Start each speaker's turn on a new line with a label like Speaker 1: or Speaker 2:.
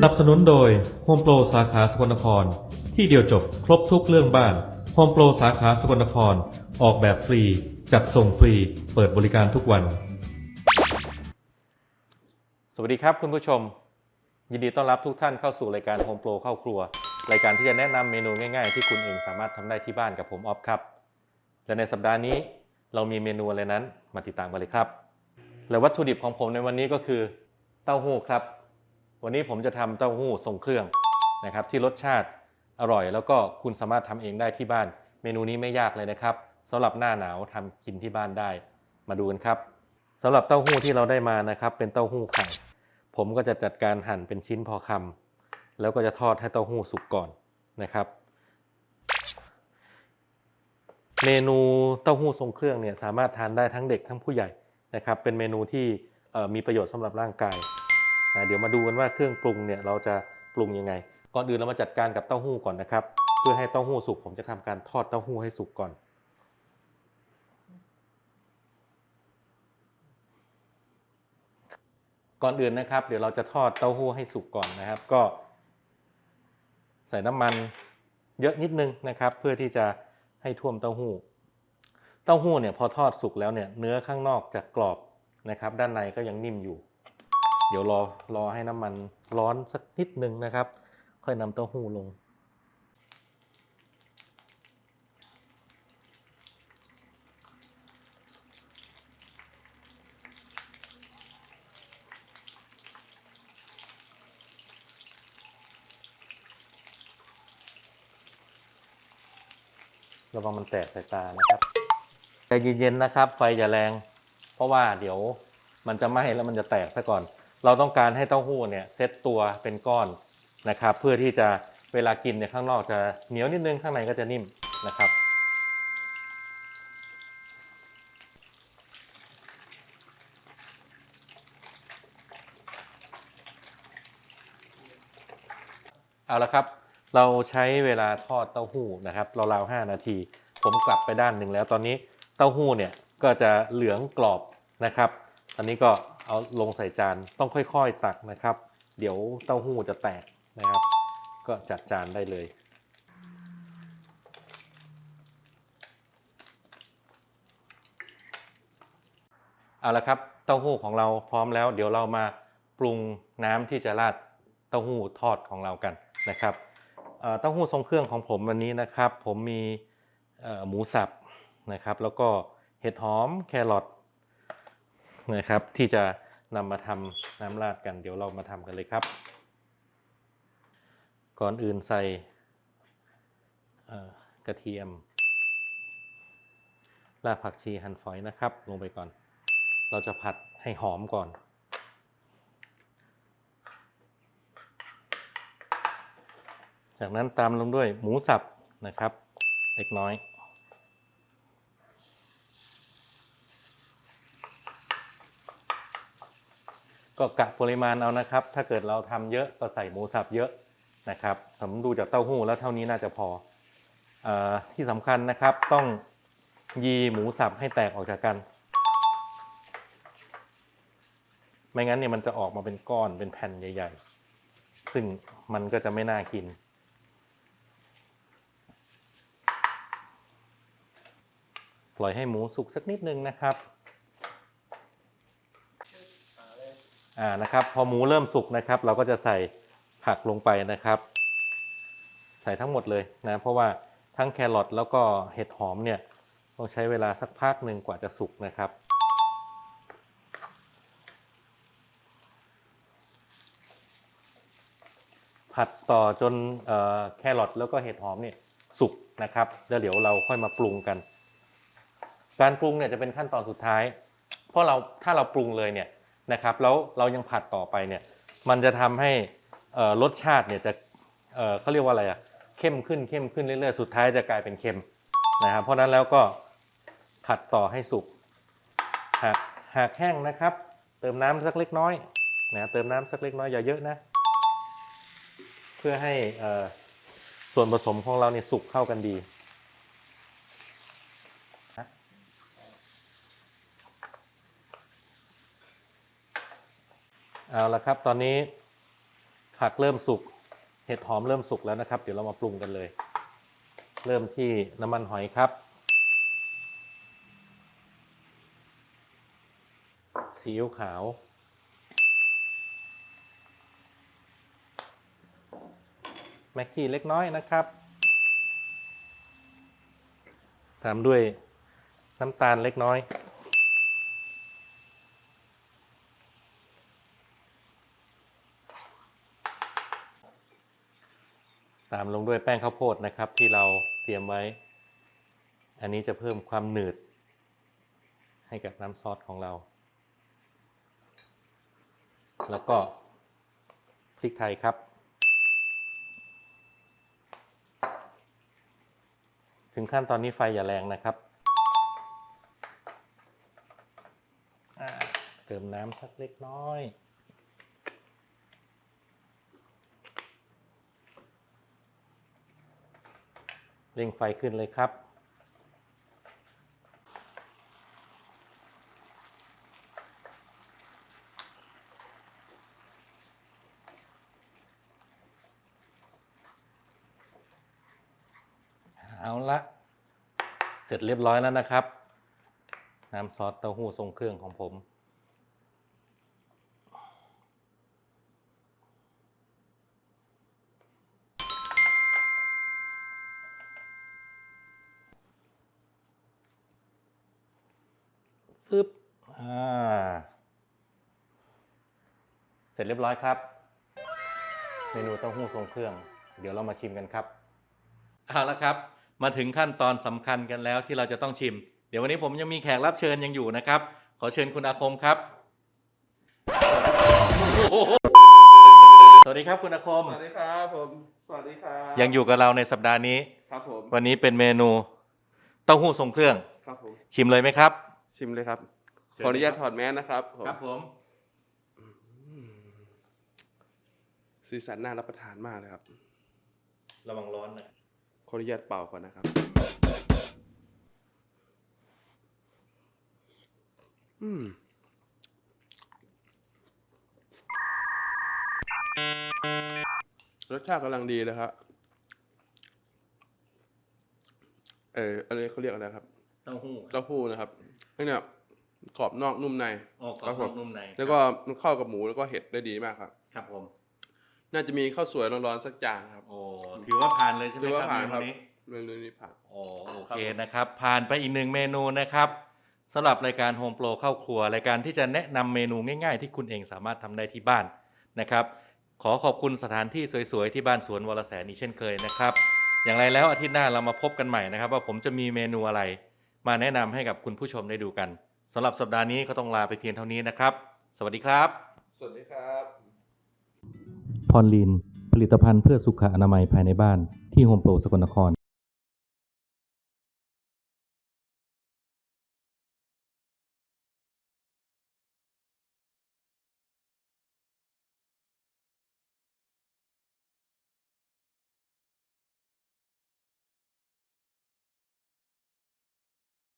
Speaker 1: สนับสนุนโดยโฮมโปรสาขาสกลนคร ที่เดียวจบครบทุกเรื่องบ้านโฮมโปรสาขาสกลนคร ออกแบบฟรี จัดส่งฟรี เปิดบริการทุกวัน
Speaker 2: สวัสดีครับคุณผู้ชม ยินดีต้อนรับทุกท่านเข้าสู่รายการโฮมโปรเข้าครัว รายการที่จะแนะนำเมนูง่ายๆ ที่คุณเองสามารถทำได้ที่บ้านกับผมออฟครับและในสัปดาห์นี้เรามีเมนูอะไรนั้นมาติดตามกันเลยครับ และวัตถุดิบของผมในวันนี้ก็คือเต้าหู้ครับ วันนี้ผมจะทำเต้าหู้ทรงเครื่องนะครับที่รสชาติอร่อย แล้วก็คุณสามารถทำเองได้ที่บ้าน เมนูนี้ไม่ยากเลยนะครับสำหรับหน้าหนาวทำกินที่บ้านได้ มาดูกันครับสำหรับเต้าหู้ที่เราได้มานะครับ เป็นเต้าหู้ไข่ผมก็จะจัดการหั่นเป็นชิ้นพอคำแล้วก็จะทอดให้เต้าหู้สุกก่อนนะครับ เมนูเต้าหู้ทรงเครื่องเนี่ยสามารถทานได้ทั้งเด็กทั้งผู้ใหญ่นะครับ เป็นเมนูที่มีประโยชน์สำหรับร่างกาย นะเดี๋ยวมาดูกันว่าเครื่องปรุงเนี่ยเราจะปรุงยังไง ก่อนอื่นเรามาจัดการกับเต้าหู้ก่อนนะครับ เพื่อให้เต้าหู้สุกผมจะทำการทอดเต้าหู้ให้สุกก่อน ก่อนอื่นนะครับ เดี๋ยวเราจะทอดเต้าหู้ให้สุกก่อนนะครับ ก็ ใส่น้ำมันเยอะนิดนึงนะครับ เพื่อที่จะให้ท่วมเต้าหู้ เต้าหู้เนี่ยพอทอดสุกแล้วเนี่ยเนื้อข้างนอกจะกรอบนะครับ ด้านในก็ยังนิ่มอยู่ เดี๋ยวรอรอให้น้ำมันร้อนสักนิดนึงนะครับ ค่อยนำเต้าหู้ลง ระวังมันแตกใส่ตานะครับใจเย็นๆนะครับ ไฟอย่าแรง เพราะว่าเดี๋ยวมันจะไหม้แล้วมันจะแตกซะก่อน เราต้องการให้เต้าหู้เนี่ยเซตตัวเป็นก้อนนะครับ เพื่อที่จะเวลากินเนี่ยข้างนอกจะเหนียวนิดนึงข้างในก็จะนิ่มนะครับเอาละครับ เราใช้เวลาทอดเต้าหู้นะครับราวๆ5นาที ผมกลับไปด้านหนึ่งแล้วตอนนี้เต้าหู้เนี่ยก็จะเหลืองกรอบนะครับ อันนี้ก็เอาลงใส่จานต้องค่อยๆตักนะครับ เดี๋ยวเต้าหู้จะแตกนะครับ ก็จัดจานได้เลยเอาละครับเต้าหู้ของเราพร้อมแล้ว เดี๋ยวเรามาปรุงน้ำที่จะราดเต้าหู้ทอดของเรากันนะครับเต้าหู้ทรงเครื่องของผมวันนี้นะครับ ผมมีหมูสับนะครับ แล้วก็เห็ดหอมแครอท นะครับ ที่จะนำมาทำน้ำราดกัน เดี๋ยวเรามาทำกันเลยครับ ก่อนอื่นใส่กระเทียมรากผักชีหั่นฝอยนะครับ ลงไปก่อน เราจะผัดให้หอมก่อน จากนั้นตามลงด้วยหมูสับนะครับ เล็กน้อย ก็กะปริมาณเอานะครับ ถ้าเกิดเราทำเยอะก็ใส่หมูสับเยอะนะครับ ผมดูจากเต้าหู้แล้วเท่านี้น่าจะพอออที่สำคัญนะครับต้องยีหมูสับให้แตกออกจากกัน ไม่งั้นเนี่ยมันจะออกมาเป็นก้อนเป็นแผ่นใหญ่ ๆ ซึ่งมันก็จะไม่น่ากินปล่อยให้หมูสุกสักนิดนึงนะครับ อ่านะครับ พอหมูเริ่มสุกนะครับ เราก็จะใส่ผักลงไปนะครับ ใส่ทั้งหมดเลยนะ เพราะว่าทั้งแครอทแล้วก็เห็ดหอมเนี่ยต้องใช้เวลาสักพักหนึ่งกว่าจะสุกนะครับผัดต่อจนออแครอทแล้วก็เห็ดหอมเนี่ยสุกนะครับแล้วเดี๋ยวเราค่อยมาปรุงกัน การปรุงเนี่ยจะเป็นขั้นตอนสุดท้าย เพราะเราถ้าเราปรุงเลยเนี่ย นะครับแล้วเรายังผัดต่อไปเนี่ยมันจะทำให้รสชาติเนี่ยจะเขาเรียกว่าอะไรอะเข้มขึ้นเข้มขึ้นเรื่อยๆ สุดท้ายจะกลายเป็นเค็มนะครับเพราะนั้นแล้วก็ผัดต่อให้สุกหากหากแห้งนะครับ เติมน้ำสักเล็กน้อยนะเติมน้ำสักเล็กน้อยอย่าเยอะนะ เพื่อให้ส่วนผสมของเราเนี่ยสุกเข้ากันดี เอาละครับ ตอนนี้ผักเริ่มสุก เห็ดหอมเริ่มสุกแล้วนะครับ เดี๋ยวเรามาปรุงกันเลย เริ่มที่น้ำมันหอยครับ ซีอิ๊วขาว แม็กกี้เล็กน้อยนะครับ ตามด้วยน้ำตาลเล็กน้อย ตามลงด้วยแป้งข้าวโพดนะครับ ที่เราเตรียมไว้ อันนี้จะเพิ่มความหนืด ให้กับน้ำซอสของเรา แล้วก็พริกไทยครับ ถึงขั้นตอนนี้ไฟอย่าแรงนะครับอ่าเติมน้ำสักเล็กน้อย เร่งไฟขึ้นเลยครับ เอาละ เสร็จเรียบร้อยแล้วนะครับ น้ำซอสเต้าหู้ทรงเครื่องของผม ฟึบอ่าเสร็จเรียบร้อยครับ เมนูเต้าหู้ทรงเครื่อง เดี๋ยวเรามาชิมกันครับ เอาละครับ มาถึงขั้นตอนสำคัญกันแล้วที่เราจะต้องชิม เดี๋ยววันนี้ผมยังมีแขกรับเชิญยังอยู่นะครับ ขอเชิญคุณอาคมครับ สวัสดีครับคุณอาคม
Speaker 3: สวัสดีครับผม สวัสดีครับ
Speaker 2: ยังอยู่กับเราในสัปดาห์นี้
Speaker 3: ครับผม
Speaker 2: วันนี้เป็นเมนู เต้าหู้ทรงเครื่อง
Speaker 3: ครับผม
Speaker 2: ชิมเลยไหมครับ
Speaker 3: ชิมเลยครับ
Speaker 2: เชิญ
Speaker 3: ขออนุญาต
Speaker 2: เลยครับ
Speaker 3: ถอดแมสนะครับผม
Speaker 2: ครับผม
Speaker 3: สีสันน่ารับประทานมากเลยครับ
Speaker 2: ระวังร้อนนะ
Speaker 3: ขออนุญาตเป่าก่อนนะครับ อืมรสชาติกำลังดีเลยครับ เอออะไรเขาเรียกอะไรครับ
Speaker 2: เต้าหู้
Speaker 3: เต้าหู้นะครับนี่เนี่ยกรอบนอกนุ่มใน
Speaker 2: ออก
Speaker 3: ครับ
Speaker 2: ก
Speaker 3: ผ
Speaker 2: รอ
Speaker 3: ม
Speaker 2: บนุ่มใน
Speaker 3: แล้วก็มันเข้ากับหมูแล้วก็เห็ดได้ดีมากครับ
Speaker 2: ครับผม
Speaker 3: น่าจะมีข้าวสวยร้อนๆสักจานครับ
Speaker 2: โอ้ถือว่าผ่านเลยใช่ไหม
Speaker 3: ถือว่า
Speaker 2: ครับ
Speaker 3: ผ่าน
Speaker 2: เม
Speaker 3: ครั
Speaker 2: นู
Speaker 3: บ
Speaker 2: นี้
Speaker 3: เมนูนี้ผ่าน
Speaker 2: โอ้โอ
Speaker 3: ครับ
Speaker 2: เค
Speaker 3: ผม
Speaker 2: นะครับ ผ่านไปอีกหนึ่งเมนูนะครับสำหรับรายการโฮมโปรเข้าครัว รายการที่จะแนะนำเมนูง่ายๆ ที่คุณเองสามารถทำได้ที่บ้านนะครับ ขอขอบคุณสถานที่สวยๆ ที่บ้านสวนวรแสนอีกเช่นเคยนะครับ อย่างไรแล้วอาทิตย์หน้าเรามาพบกันใหม่นะครับ ว่าผมจะมีเมนูอะไร มาแนะนำให้กับคุณผู้ชมได้ดูกันสำหรับสัปดาห์นี้ก็ต้องลาไปเพียงเท่านี้นะครับ สวัสดีครับ
Speaker 3: สวัสดีครับ
Speaker 1: พรลีนผลิตภัณฑ์เพื่อสุขอนามัยภายในบ้านที่โฮมโปรสกลนคร